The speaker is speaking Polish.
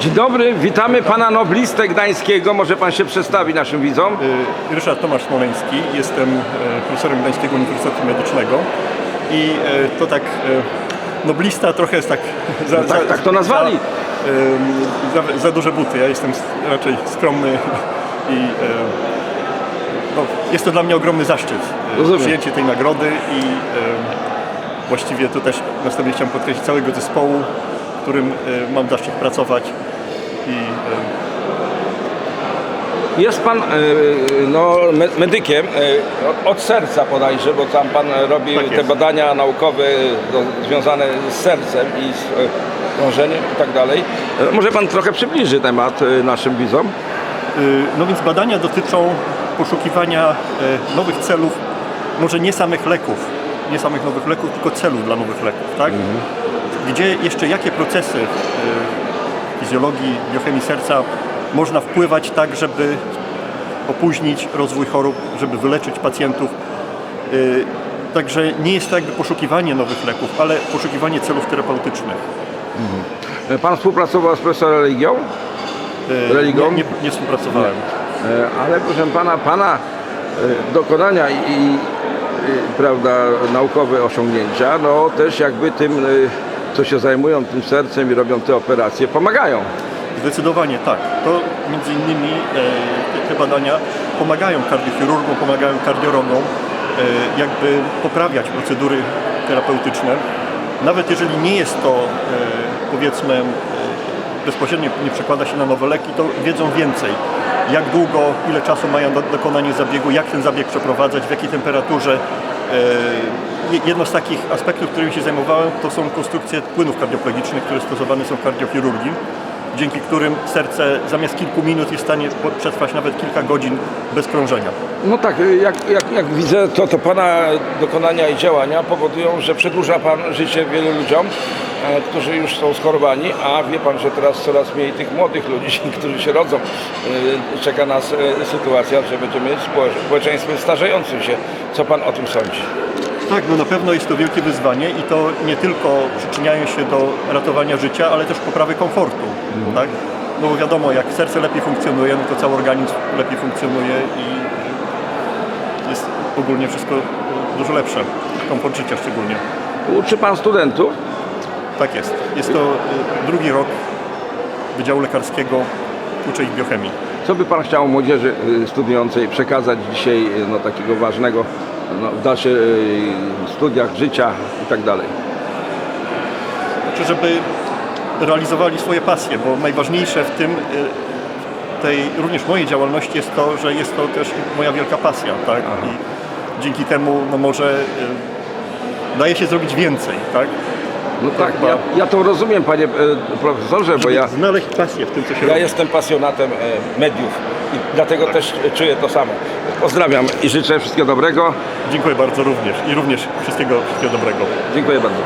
Dzień dobry, witamy pana noblistę gdańskiego. Może pan się przedstawi naszym widzom? Y, Ryszard Tomasz Smoleński, jestem e, profesorem Gdańskiego Uniwersytetu Medycznego i e, to tak, noblista trochę jest tak... Za, No tak- tak to nazwali. Za, za, za duże buty, ja jestem raczej skromny i no, jest to dla mnie ogromny zaszczyt Rozumiem. przyjęcie tej nagrody i właściwie to też na sobie chciałem podkreślić całego zespołu, w którym e, mam zaszczyt pracować i e, Jest pan e, no, me- medykiem od serca bodajże, bo tam pan robi Tak te badania naukowe związane z sercem i z krążeniem i tak dalej. Może pan trochę przybliży temat naszym widzom? No więc badania dotyczą poszukiwania nowych celów, może nie samych leków, nie samych nowych leków, tylko celów dla nowych leków, tak? Gdzie jeszcze jakie procesy w fizjologii, biochemii serca można wpływać tak, żeby opóźnić rozwój chorób, żeby wyleczyć pacjentów. Y, Także nie jest to jakby poszukiwanie nowych leków, ale poszukiwanie celów terapeutycznych. E, Pan współpracował z profesorem Religią, Y, Religią? Nie, nie, nie współpracowałem. E, ale proszę pana, pana dokonania i, i prawda, naukowe osiągnięcia, no też jakby tym, co się zajmują tym sercem i robią te operacje, pomagają. Zdecydowanie tak. To między innymi e, te, badania pomagają kardiochirurgom, pomagają kardiologom e, jakby poprawiać procedury terapeutyczne. Nawet jeżeli nie jest to e, powiedzmy e, bezpośrednio nie przekłada się na nowe leki, to wiedzą więcej. Jak długo, ile czasu mają do dokonanie zabiegu, jak ten zabieg przeprowadzać, w jakiej temperaturze. E, Jedno z takich aspektów, którymi się zajmowałem, to są konstrukcje płynów kardioplegicznych, które stosowane są w kardiochirurgii, dzięki którym serce zamiast kilku minut jest w stanie przetrwać nawet kilka godzin bez krążenia. No tak, jak, jak, jak widzę, to, to pana dokonania i działania powodują, że przedłuża pan życie wielu ludziom, e, którzy już są schorowani, a wie pan, że teraz coraz mniej tych młodych ludzi, którzy się rodzą. E, Czeka nas e, sytuacja, że będziemy społecz- społeczeństwem starzejącym się. Co pan o tym sądzi? Tak, no na pewno jest to wielkie wyzwanie i to nie tylko przyczyniają się do ratowania życia, ale też poprawy komfortu, tak? No bo wiadomo, jak serce lepiej funkcjonuje, no to cały organizm lepiej funkcjonuje i jest ogólnie wszystko dużo lepsze, komfort życia szczególnie. Uczy pan studentów? Tak jest. Jest to y, drugi rok Wydziału Lekarskiego uczę ich biochemii. Co by Pan chciał młodzieży y, studiującej przekazać dzisiaj no, takiego ważnego no, w dalszych y, studiach życia i tak dalej? Znaczy, żeby realizowali swoje pasje, bo najważniejsze w tym, y, tej również mojej działalności jest to, że jest to też moja wielka pasja, tak? I dzięki temu no może y, daje się zrobić więcej, tak? No tak, chyba- ja, ja to rozumiem Panie Profesorze, bo ja, znaleźć pasję w tym, co się ja robi. jestem pasjonatem e, mediów i dlatego też czuję to samo. Pozdrawiam i życzę wszystkiego dobrego. Dziękuję bardzo również i również wszystkiego, wszystkiego dobrego. Dziękuję bardzo.